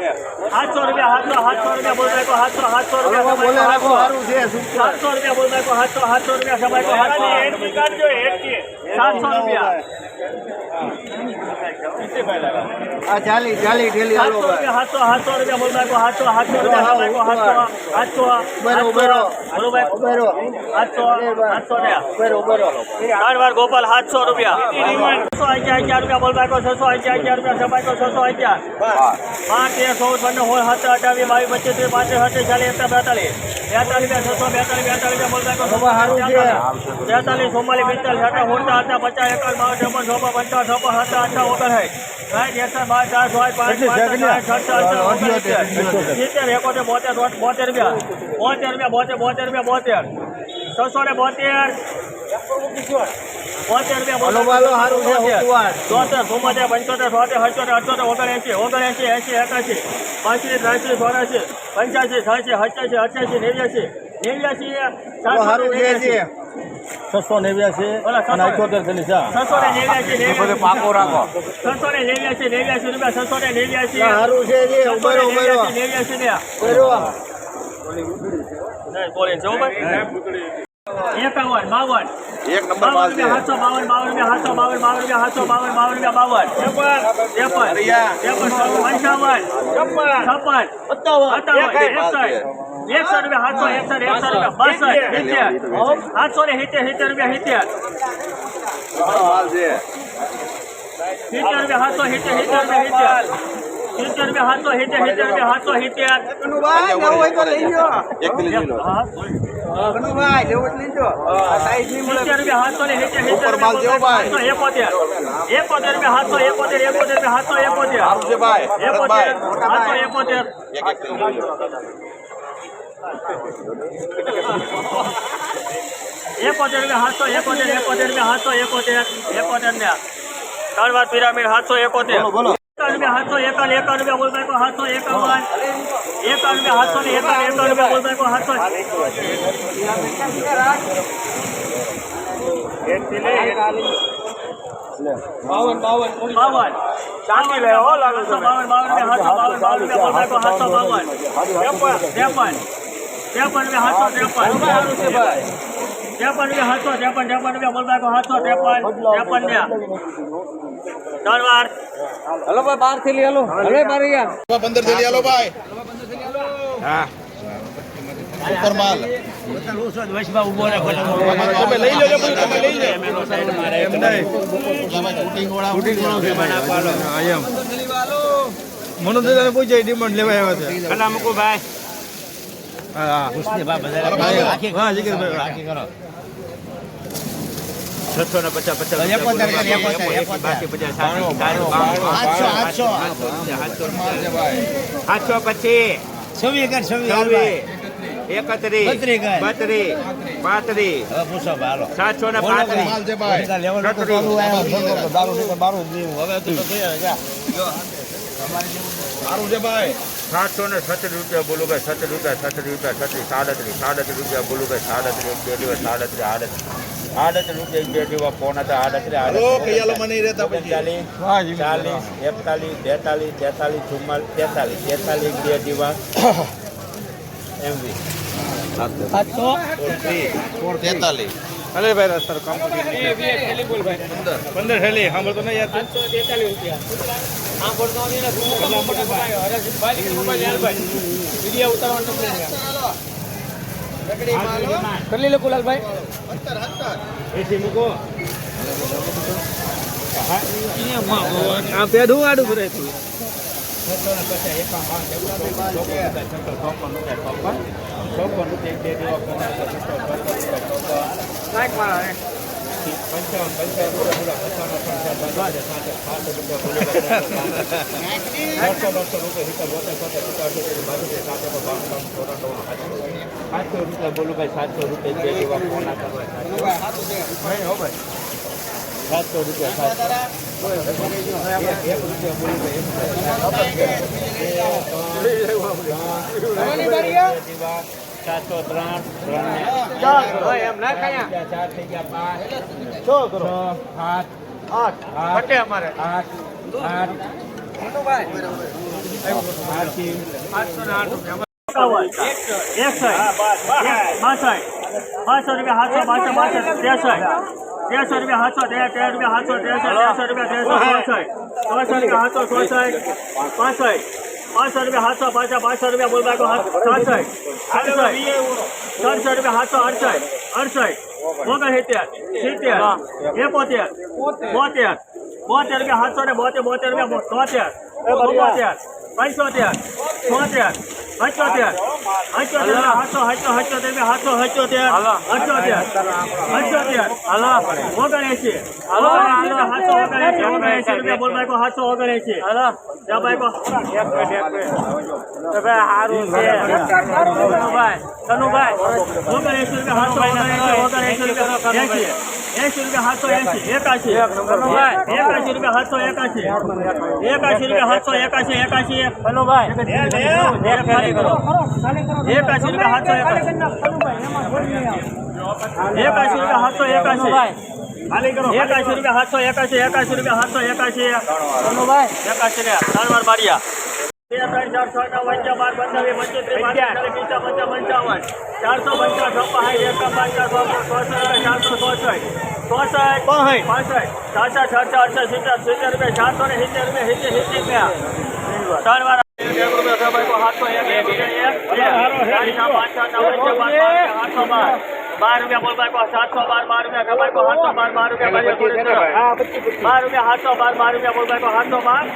સાતસો રૂપિયા સાતસો સાતસો રૂપિયા બોલ રાખો સાતસો સાતસો રૂપિયા બોલ નાખો સાતસો સાતસો રૂપિયા સબાઈ કો સાતસો સાતસો રૂપિયા. આ ચાલી ચાલી ઠેલી સાતસો રૂપિયા સાતસો સાતસો રૂપિયા બોલ નાખો સાતસો સાતસો રૂપિયા સાતસો સાતસો ઉભેરો, ઉભેરો. ચાર વાર ગોપાલ સાતસો રૂપિયા. છસો અગિયાર અગિયાર રૂપિયા બોલ નાખો છસો અગિયાર અગિયાર રૂપિયા સબાઈ કો છસો અગિયાર. પાંચ તેર સોળ પંદર સોળ સત્તર અઠાવીસ બાવીસ પચીસ ત્રીસ પાંત્રીસ સત્તર ચાલીસ એકતા બેતાલીસ. બેતાલીસ બે છસો બેતાલીસ બેતાલીસ બોલ નાખો સભા હારું છે. તેતાલીસ ચુમ્માલીસ પિસ્તાલીસ અઠા ઓળતા હતા પચાસ એકાવન બાવન ત્રેપન ચોપન પંચાવન છપ્પન સત્તર અઠા ઓગણસાઠ. છસો ને બોતેર. બોતેર. ચોતેર ચુમ્મોતેર પંચોતેર છોતેર અઠ્યોતેર અઠ્યોતેર ઓગણએંસી ઓગણએંસી એંસી એકાશી પાંત્રીસ ત્રાસી ચોરાશી પંચ્યાસી છ્યાસી સત્યાસી અઠ્યાસી નેવ્યાસી નેવ્યાસી. છે. છસો નેવ્યાસી અને અઠ્યોતેર થેલી છે છસો ને નેવ્યાસી નેવ્યાસી પાકો રાખો. છસો ને નેવ્યાસી નેવ્યાસી રૂપિયા છસો ને નેવ્યાસી સારું છે જે છસો ઉભેરો નેવ્યાસી નેવ્યાસી ને. ઉભેરો નહીં, બોલે જવું ભાઈ. એકાવન બાવન. એક નંબર બાવન રૂપિયા સાતસો બાવન બાવન રૂપિયા સાતસો બાવન બાવન રૂપિયા સાતસો બાવન બાવન રૂપિયા બાવન. ત્રેપન. ત્રેપન. પંચાવન. છપ્પન. સત્તાવન. એકસઠ. એકસઠ રૂપિયા સાતસો એકસઠ એકસઠ રૂપિયા બાસઠ સિત્તેર સાતસો ને સિત્તેર સિત્તેર રૂપિયા સિત્તેર માલ છે સિત્તેર રૂપિયા સાતસો સિત્તેર સિત્તેર રૂપિયા સિત્તેર સિત્તેર રૂપિયા સાતસો સિત્તેર સિત્તર રૂપિયા સાતસો સિત્તેર કનુભાઈ લેવું હોય તો લઈ લો એક થેલી લઈ લો હા કનુભાઈ લેવું હોય તો લઈ લો આ સાઈઝ નહીં મળે સિત્તેર રૂપિયા સાતસો ને સિત્તેર સિત્તેર ઉપર માલ જેવો ભાઈ. સાતસો એકોતેર એકોતેર રૂપિયા સાતસો એકોતેર એકોતેર રૂપિયા સાતસો એકોતેર સારું છે ભાઈ એકોતેર ભરતભાઈ સાતસો એકોતેર એકોતેર રૂપિયા સાતસો એકોતેર એકોતેર રૂપિયા સાતસો એકોતેર એકોતેર ને ત્રણ વાર પિરામિડ સાતસો એકોતેર બોલો એકાવન રૂપિયા સાતસો એકાવન એકાવન રૂપિયા બોલ ભાઈ સાતસો એકાવન એકાવન રૂપિયા સાતસો ને એકાવન એકાવન રૂપિયા બોલ ભાઈ સાતસો બાવન બાવન શાંતિ લે હો લાગુ બાવન બાવન રૂપિયા સાતસો બાવન બાવન રૂપિયા બોલ ભાઈ સાતસો બાવન ત્રેપન ત્રેપન સાતસો ત્રેપન. ત્રેપન રૂપિયા સાતસો ત્રેપન ભાઈ સાતસો ત્રેપન ત્રેપન ને ત્રણ વાર. હલો ભાઈ બારથી હાલો. હવે મારી યાર પંદર થેલી આલો ભાઈ. હા. સુપર માલ. તમે લઈ લેજો બધું તમે લઈ લે. એમ. નહીં શૂટિંગ વાળા મનોજ દાદા પૂછે ડિમાન્ડ લેવા આવ્યા છે. કલા મૂકું ભાઈ હા હા જીગરભાઈ છસો ને પચાસ પચાસ સાતસો પચીસ છવ્વી કર છવ્વી એકત્રીસ બત્રીસ. પાંત્રીસ સાતસો ને પાંત્રીસ સારું છે ભાઈ. સાતસો ને છત્રીસ રૂપિયા બોલું ભાઈ છત્રીસ રૂપિયા છત્રીસ રૂપિયા છત્રીસ સાડત્રીસ સાડત્રીસ રૂપિયા બોલું ભાઈ સાડત્રીસ એક બે દિવસ સાડત્રીસ આડત્રીસ. આડત્રીસ રૂપિયા એક બે દિવસ ફોન હતા આડત્રીસ હલો કૈયાલો મને નહીં રહેતા પછી. ચાલીસ ચાલીસ એકતાલીસ બેતાલીસ તેતાલીસ ચુમ્માલીસ તેતાલીસ તેતાલીસ બે દિવસ. એમવી સાતસો? તેતાલીસ. અલે ભાઈ રસ્તા કામ પંદર હેલી સાંભળ તો નહીં યાર સાતસો તેતાલીસ રૂપિયા આમ પડતો નહીં ને ઘૂમો મોટા ભાઈ હરેશ ભાઈ કે મોબાઈલ યાર ભાઈ વિડિયો ઉતારવાનો નથી કરી લે કુલાલભાઈ એસી મૂકો આ પેઢું રૂપિયા ભરે તું પંચાવન પંચાવન સાતસો રૂપિયા બોલું ભાઈ સાતસો રૂપિયા બે દેવા ફોન સાતસો રૂપિયા સાતસો સાતસો ત્રણ ત્રણ એમ ના ચાર થઈ ગયા પાંચ છ સાત આઠ આઠ અમારે આઠ આઠ બાસઠ બાસઠ રૂપિયા સાતસો બાસઠ બાસઠ ત્રેસઠ ત્રેસઠ રૂપિયા સાતસો તેર તેર રૂપિયા સાતસો ત્રેસઠ ત્રેસઠ રૂપિયા ત્રેસો ચોસઠ ચોસઠ રૂપિયા સાતસો ચોસઠ પાસઠ પાંચસો રૂપિયા સાતસો પાછા પાંચસો રૂપિયા બોલ બાકો અડસઠ સડસઠ રૂપિયા સાતસો અડસઠ અડસઠ ઓગણસિત્તેર સિત્તેર એકોતેર બોતેર. બોતેર રૂપિયા સાતસો ને બોતેર બોતેર રૂપિયા તોતેર બોતેર પંચોતેર છોતેર પંચોતેર હાથો સાતસો હાથો સત્યોતેર સાતસો સત્યોતેર હલો. ઓગણએંસી હાથો હાથો ઓગણએંસી રૂપિયા બોલ બાઈકો સાતસો ઓગણએંસી ત્યાં બાઈકો. ઓગણએંસી રૂપિયા હાથો ઓગણએંસી ઓગણએંસી રૂપિયા એંસી રૂપિયા સાતસો એંસી એકાશી. એકાશી રૂપિયા સાતસો એકાશી. એકાશી રૂપિયા સાતસો એકાશી એકાશી. એકાશી રૂપિયા સાતસો એકાશી. એકાશી રૂપિયા સાતસો એકાશી. એકાશી રૂપિયા સાતસો એકાશી એકાશી રૂપિયા સાતસો એકાશી. એકાશી ને ત્રણ વાર માર્યા. બે ત્રણ ચાર છ નવ પંચા બાર પંચાવીસ પંચોતેર પાંત્રીસ પંચા પંચા પંચાવન ચારસો પંચાવન છપ્પન એકા પાંચા ચોસઠ ચારસો ચોસઠ ચોસઠ પાસઠ સાસઠ સડસઠ અડસઠ સિત્તેર સિત્તેર રૂપિયા ચારસો ને સિત્તેર રૂપિયા સિત્તેર સિત્તેર રૂપિયા ત્રણ વાર સાતસો એક એક એક પાંચ છ નવ પંચા બાર આઠસો બાર બાર રૂપિયા બોલ બાર સાતસો બાર બાર રૂપિયા કમાઈ કો સાતસો બાર બાર રૂપિયા બાર બાર રૂપિયા સાતસો બાર બાર રૂપિયા બોલ બાર સાતસો બાર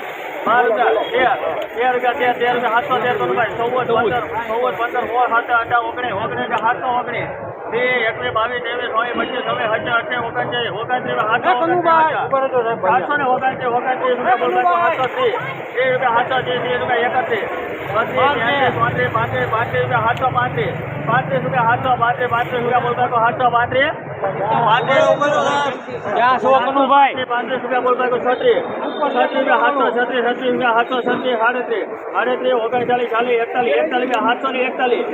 બાર હજાર તેર તેર રૂપિયા તેર તેર રૂપિયા સાતસો તેર તો ચૌદ પંદર ચૌદ પંદર સોળ સાત અઢાર ઓગણીસ ઓગણીસ સાતસો ઓગણીસ. બે એકવીસ બાવીસ ત્રેવીસ ચોવીસ પચીસ છવ્વીસ હજાર અઠાવીસ ઓગણત્રીસ ઓગણત્રીસ સાતસો ને ઓગણત્રીસ ઓગણત્રીસ સાતસો ત્રીસ. ત્રીસ રૂપિયા સાતસો ત્રીસ ત્રીસ રૂપિયા એકત્રીસ. પાંત્રીસ. પાંત્રીસ પાંત્રીસ રૂપિયા સાતસો પાંત્રીસ. પાંત્રીસ રૂપિયા સાતસો પાંત્રીસ પાંત્રીસ રૂપિયા બોલતા હાથો સાતસો પાંત્રીસ. પાંત્રીસ પાંત્રીસ રૂપિયા બોલ ભાઈ છત્રીસ છત્રીસ રૂપિયા સાતસો છત્રીસ છત્રીસ રૂપિયા સાતસો છત્રીસ સાડત્રીસ સાડત્રીસ ઓગણચાલીસ ચાલીસ એકતાલીસ એકતાલીસ રૂપિયા સાતસો ને એકતાલીસ.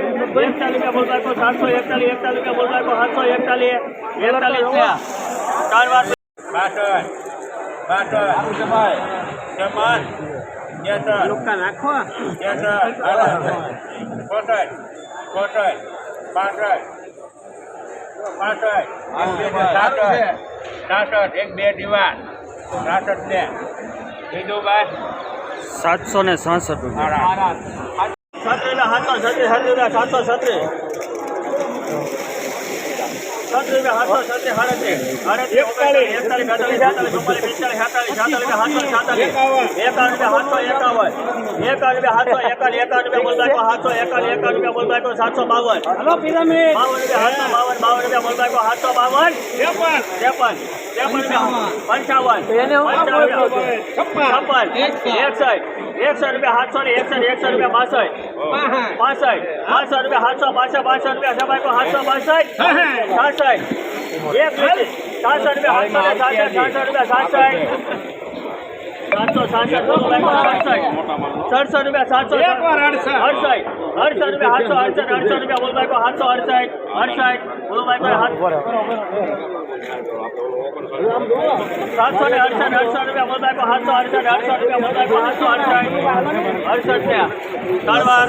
એકતાલીસ રૂપિયા બોલ ભાઈ સાતસો એકતાલીસ એકતાલીસ રૂપિયા બોલ ભાઈ સાતસો એકતાલીસ. એકતાલીસ રૂપિયા. ચાર વાર. બાસઠ બાસઠ છપ્પન નાખો. ચોસઠ પાસઠ પાસઠ સાસઠ સાસઠ એક બે દિવાન. સાસઠ ને. બીજું બાદ સાતસો ને સાસઠ રૂપિયા. છત્રીસ સાતસો છત્રીસ છત્રીસ સાતસો છત્રીસ. છત્રીસ સાતસો સાતસો બાવન. બાવન રૂપિયા સાતસો બાવન બાવન ત્રેપન. ત્રેપન. રૂપિયા. પંચાવન. છપ્પન. એકસઠ. એકસઠ રૂપિયા સાતસો ને એકસઠ એકસઠ રૂપિયા બાસઠ પાસઠ. પાસઠ. રૂપિયા સાતસો પાસઠ પાસઠ રૂપિયા સબાઈ કો સાતસો બાસઠ સાસઠ. એક સાતસો રૂપિયા સાતસો સાતસો રૂપિયા સાસઠ સાતસો સાસઠ સડસઠ રૂપિયા સાતસો અડસઠ. અડસઠ. રૂપિયા સાતસો અડસઠ અડસઠ રૂપિયા. બોલભાઈ કો સાતસો અડસઠ અડસઠ. બોલબાઈ કો સાતસો ને અડસઠ અડસઠ રૂપિયા. બોલભાઈ કો સાતસો અડસઠ અડસઠ રૂપિયા. બોલબાઈ કો સાતસો અડસઠ. અડસઠ વાર.